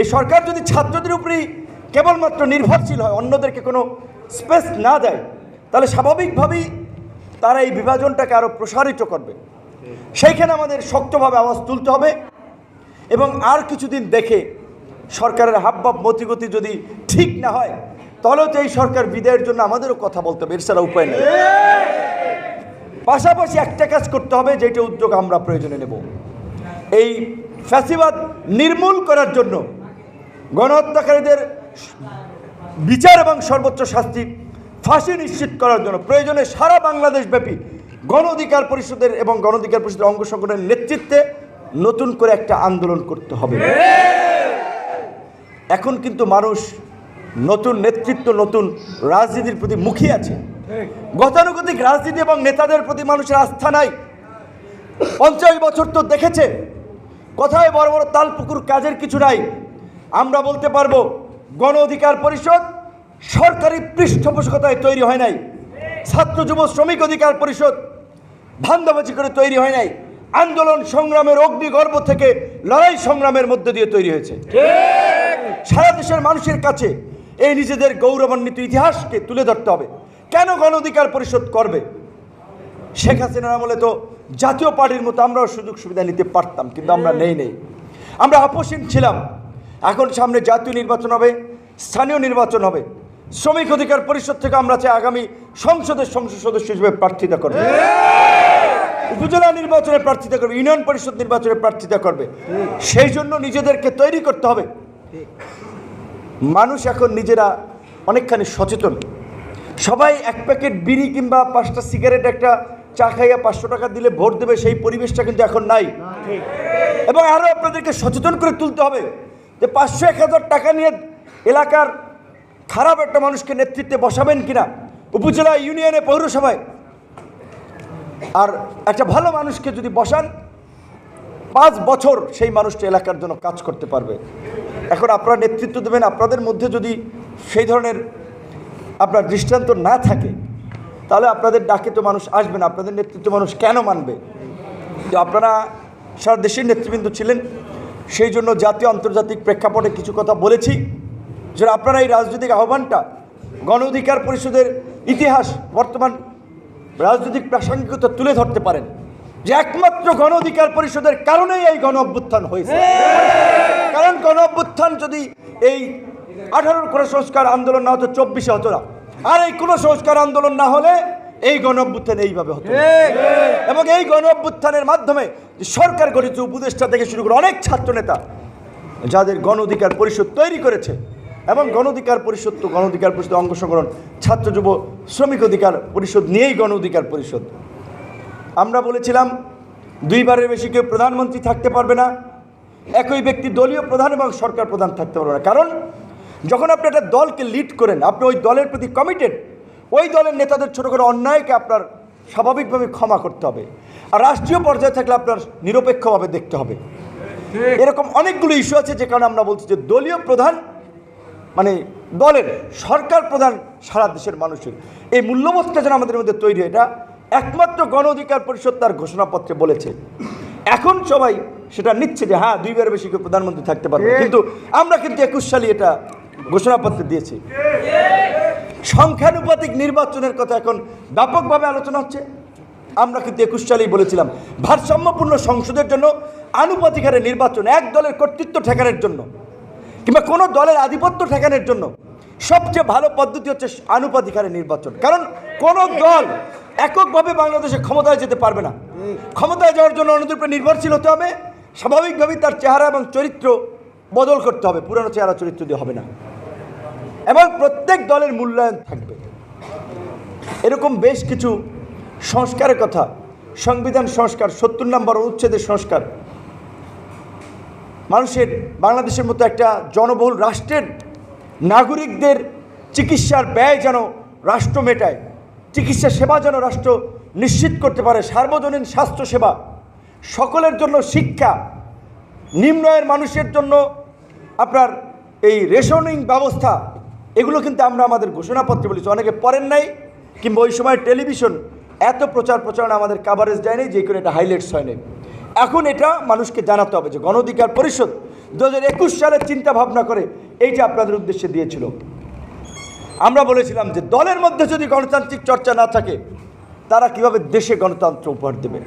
এই সরকার যদি ছাত্রদের উপরেই কেবলমাত্র নির্ভরশীল হয়, অন্যদেরকে কোনো স্পেস না দেয়, তাহলে স্বাভাবিকভাবেই তারা এই বিভাজনটাকে আরও প্রসারিত করবে। সেইখানে আমাদের শক্তভাবে আওয়াজ তুলতে হবে এবং আর কিছুদিন দেখে সরকারের হাবভাব মতিগতি যদি ঠিক না হয়, তাহলেও তো এই সরকার বিদায়ের জন্য আমাদেরও কথা বলতে হবে, এর ছাড়া উপায় নেই। পাশাপাশি একটা কাজ করতে হবে, যেটা উদ্যোগ আমরা প্রয়োজনে নেব। এই ফ্যাসিবাদ নির্মূল করার জন্য গণহত্যাকারীদের বিচার এবং সর্বোচ্চ শাস্তি ফাঁসি নিশ্চিত করার জন্য প্রয়োজনে সারা বাংলাদেশ ব্যাপী গণ অধিকার পরিষদের এবং গণ অধিকার পরিষদের অঙ্গ সংগঠনের নেতৃত্বে নতুন করে একটা আন্দোলন করতে হবে। এখন কিন্তু মানুষ নতুন নেতৃত্ব, নতুন রাজনীতির প্রতি মুখিয়ে আছে। গতানুগতিক রাজনীতি এবং নেতাদের প্রতি মানুষের আস্থা নাই। পঞ্চাশ বছর তো দেখেছে কোথায় বড় বড় তালপুকুর কাজের কিছু নাই। আমরা বলতে পারব, গণ অধিকার পরিষদ সরকারি পৃষ্ঠপোষকতায় তৈরি হয় নাই। ছাত্র যুব শ্রমিক অধিকার পরিষদ ধান্দাবাজি করে তৈরি হয় নাই। আন্দোলন সংগ্রামের অগ্নিগর্ভ থেকে লড়াই সংগ্রামের মধ্য দিয়ে তৈরি হয়েছে। সারা দেশের মানুষের কাছে এই নিজেদের গৌরবান্বিত ইতিহাসকে তুলে ধরতে হবে। কেন গণ অধিকার পরিষদ করবে? শেখ হাসিনার আমলে তো জাতীয় পার্টির মতো আমরাও সুযোগ সুবিধা নিতে পারতাম, কিন্তু আমরা নেই নেই। আমরা আপসীন ছিলাম। এখন সামনে জাতীয় নির্বাচন হবে স্থানীয় নির্বাচন হবে। শ্রমিক অধিকার পরিষদ থেকে আমরা চাই আগামী সংসদের সংসদ সদস্য হিসেবে প্রার্থিতা করবে। উপজেলা নির্বাচনে প্রার্থিতা করবে ইউনিয়ন পরিষদ নির্বাচনে প্রার্থিতা করবে। সেই জন্য নিজেদেরকে তৈরি করতে হবে। মানুষ এখন নিজেরা অনেকখানি সচেতন। সবাই এক প্যাকেট বিড়ি কিংবা পাঁচটা সিগারেট একটা চা খাইয়া পাঁচশো টাকা দিলে ভোট দেবে সেই পরিবেশটা কিন্তু এখন নাই। এবং আরও আপনাদেরকে সচেতন করে তুলতে হবে। যে পাঁচশো এক হাজার টাকা নিয়ে এলাকার খারাপ একটা মানুষকে নেতৃত্বে বসাবেন কিনা উপজেলা ইউনিয়নে, পৌরসভায়। আর একটা ভালো মানুষকে যদি বসান, পাঁচ বছর সেই মানুষটা এলাকার জন্য কাজ করতে পারবে। এখন আপনারা নেতৃত্ব দেবেন, আপনাদের মধ্যে যদি সেই ধরনের আপনার দৃষ্টান্ত না থাকে, তাহলে আপনাদের ডাকে তো মানুষ আসবে না, আপনাদের নেতৃত্ব মানুষ কেন মানবে? তো আপনারা সারা দেশের নেতৃবৃন্দ ছিলেন সেই জন্য জাতীয় আন্তর্জাতিক প্রেক্ষাপটে কিছু কথা বলেছি। যে আপনারা এই রাজনৈতিক আহ্বানটা, গণ অধিকার পরিষদের ইতিহাস, বর্তমান রাজনৈতিক প্রাসঙ্গিকতা তুলে ধরতে পারেন, যে একমাত্র গণ অধিকার পরিষদের কারণেই এই গণ অভ্যুত্থান হয়েছে। কারণ গণ অভ্যুত্থান যদি এই আঠারোর কোনো সংস্কার আন্দোলন না হতো, চব্বিশে হতো না। আর এই কোনো সংস্কার আন্দোলন না হলে এই গণ অভ্যুত্থান এইভাবে হতো। এবং এই গণ অভ্যুত্থানের মাধ্যমে যে সরকার গঠিত উপদেষ্টা থেকে শুরু করে অনেক ছাত্র নেতা যাদের গণ অধিকার পরিষদ তৈরি করেছে এবং গণ অধিকার পরিষদ তো গণ অধিকার পরিষদ অঙ্গ সংগঠন ছাত্র যুব শ্রমিক অধিকার পরিষদ নিয়েই গণ অধিকার পরিষদ। আমরা বলেছিলাম দুইবারের বেশি কেউ প্রধানমন্ত্রী থাকতে পারবে না একই ব্যক্তি দলীয় প্রধান এবং সরকার প্রধান থাকতে পারবে না। কারণ যখন আপনি একটা দলকে লিড করেন আপনি ওই দলের প্রতি কমিটেড ওই দলের নেতাদের ছোটো করে অন্যায়কে আপনার স্বাভাবিকভাবে ক্ষমা করতে হবে। আর রাষ্ট্রীয় পর্যায়ে থাকলে আপনার নিরপেক্ষভাবে দেখতে হবে। এরকম অনেকগুলো ইস্যু আছে যে কারণে আমরা বলছি যে দলীয় প্রধান মানে দলের সরকার প্রধান সারা দেশের মানুষের। এই মূল্যবোধটা যেন আমাদের মধ্যে তৈরি হয় এটা একমাত্র গণ অধিকার পরিষদ তার ঘোষণাপত্রে বলেছে। এখন সবাই সেটা নিচ্ছে যে হ্যাঁ দুইবার বেশি কেউ প্রধানমন্ত্রী থাকতে পারবে কিন্তু আমরা কিন্তু একুশ সালে এটা ঘোষণাপত্রে দিয়েছি। সংখ্যানুপাতিক নির্বাচনের কথা এখন ব্যাপকভাবে আলোচনা হচ্ছে। আমরা কিন্তু একুশ সালেই বলেছিলাম, ভারসাম্যপূর্ণ সংসদের জন্য আনুপাতিক হারে নির্বাচন এক দলের কর্তৃত্ব ঠেকানোর জন্য কিংবা কোনো দলের আধিপত্য ঠেকানোর জন্য সবচেয়ে ভালো পদ্ধতি হচ্ছে আনুপাতিক হারে নির্বাচন। কারণ কোনো দল এককভাবে বাংলাদেশে ক্ষমতায় যেতে পারবে না। ক্ষমতায় যাওয়ার জন্য অন্যদের উপরে নির্ভরশীল হতে হবে। স্বাভাবিকভাবেই তার চেহারা এবং চরিত্র বদল করতে হবে। পুরানো চেহারা চরিত্র দিয়ে হবে না। এবং প্রত্যেক দলের মূল্যায়ন থাকবে। এরকম বেশ কিছু সংস্কারের কথা। সংবিধান সংস্কার, সত্তর নম্বর অনুচ্ছেদের সংস্কার। মানুষের, বাংলাদেশের মতো একটা জনবহুল রাষ্ট্রের নাগরিকদের চিকিৎসার ব্যয় যেন রাষ্ট্র মেটায়, চিকিৎসা সেবা যেন রাষ্ট্র নিশ্চিত করতে পারে, সার্বজনীন স্বাস্থ্য সেবা, সকলের জন্য শিক্ষা নিম্নয়ের মানুষের জন্য আপনার এই রেশনিং ব্যবস্থা এগুলো কিন্তু আমরা আমাদের ঘোষণাপত্রে বলেছি। অনেকে পড়েন নাই, কিংবা ওই সময় টেলিভিশন এত প্রচার প্রচারণা আমাদের কাভারেজ দেয় নাই যে কোনো এটা হাইলাইটস হয়নি। এখন এটা মানুষকে জানাতে হবে যে গণ অধিকার পরিষদ দু হাজার একুশ সালের চিন্তা ভাবনা করে এইটা আপনাদের উদ্দেশ্যে দিয়েছিল। আমরা বলেছিলাম যে দলের মধ্যে যদি গণতান্ত্রিক চর্চা না থাকে, তারা কীভাবে দেশে গণতন্ত্র উপহার দেবে?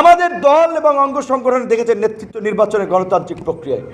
আমাদের দল এবং অঙ্গ সংগঠনে দেখেছেন নেতৃত্ব নির্বাচনে গণতান্ত্রিক প্রক্রিয়ায়।